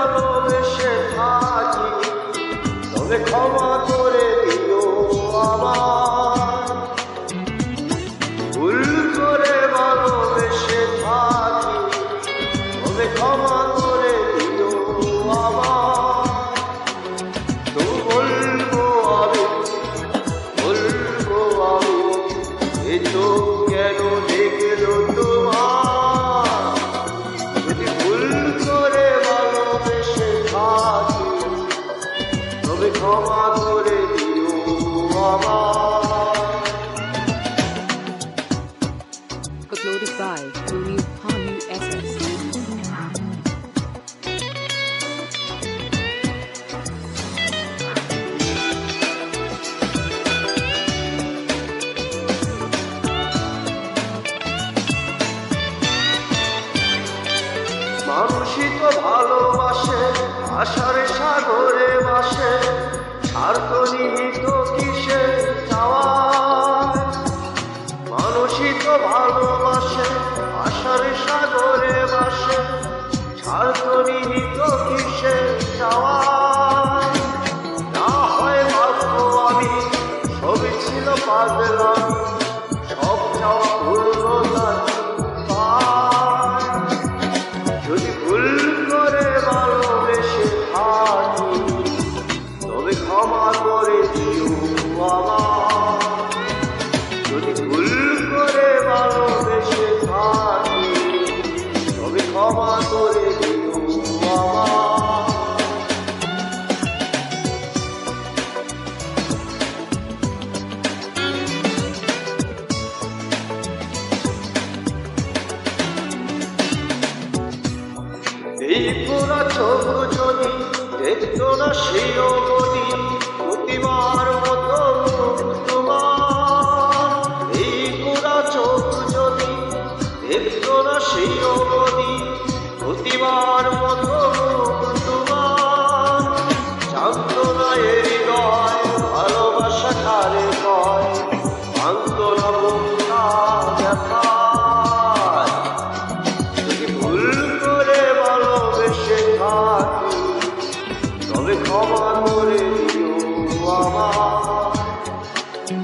ভালোবেসে থাকি। তবে ক্ষমা করে দিল আমার ক্ষমা করে দিও আমার Uploaded by Tony Hanu SS. মানুষই তো ভালোবাসে আশার সাগরে বাসে। স্বার্থ নিহিত কিসে মানুষই তো ভালোবাসে আশার সাগরে বাসে। স্বার্থ নিহিত কিসে চাওয়া না হয় ভাগ্য আমি ছবি ছিল পাগলামি ক্ষমা করে দিও আমার যদি ভুল করে ভালোবেসে থাকি, তবে ক্ষমা করে দিও আমার এই পুরা চোখ যদি দেখতো না সেই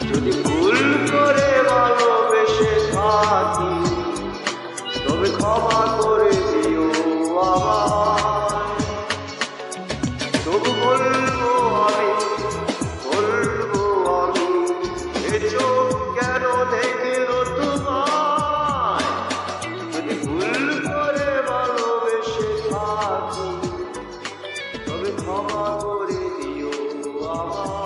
যদি ভুল করে ভালোবেসে থাকি, তবে ক্ষমা করে দিও আমার তবু বলব আমি বলব আমি, এ কেন দেখল তোমায়? যদি ভুল করে ভালোবেসে থাকি, তবে ক্ষমা করে দিও আমার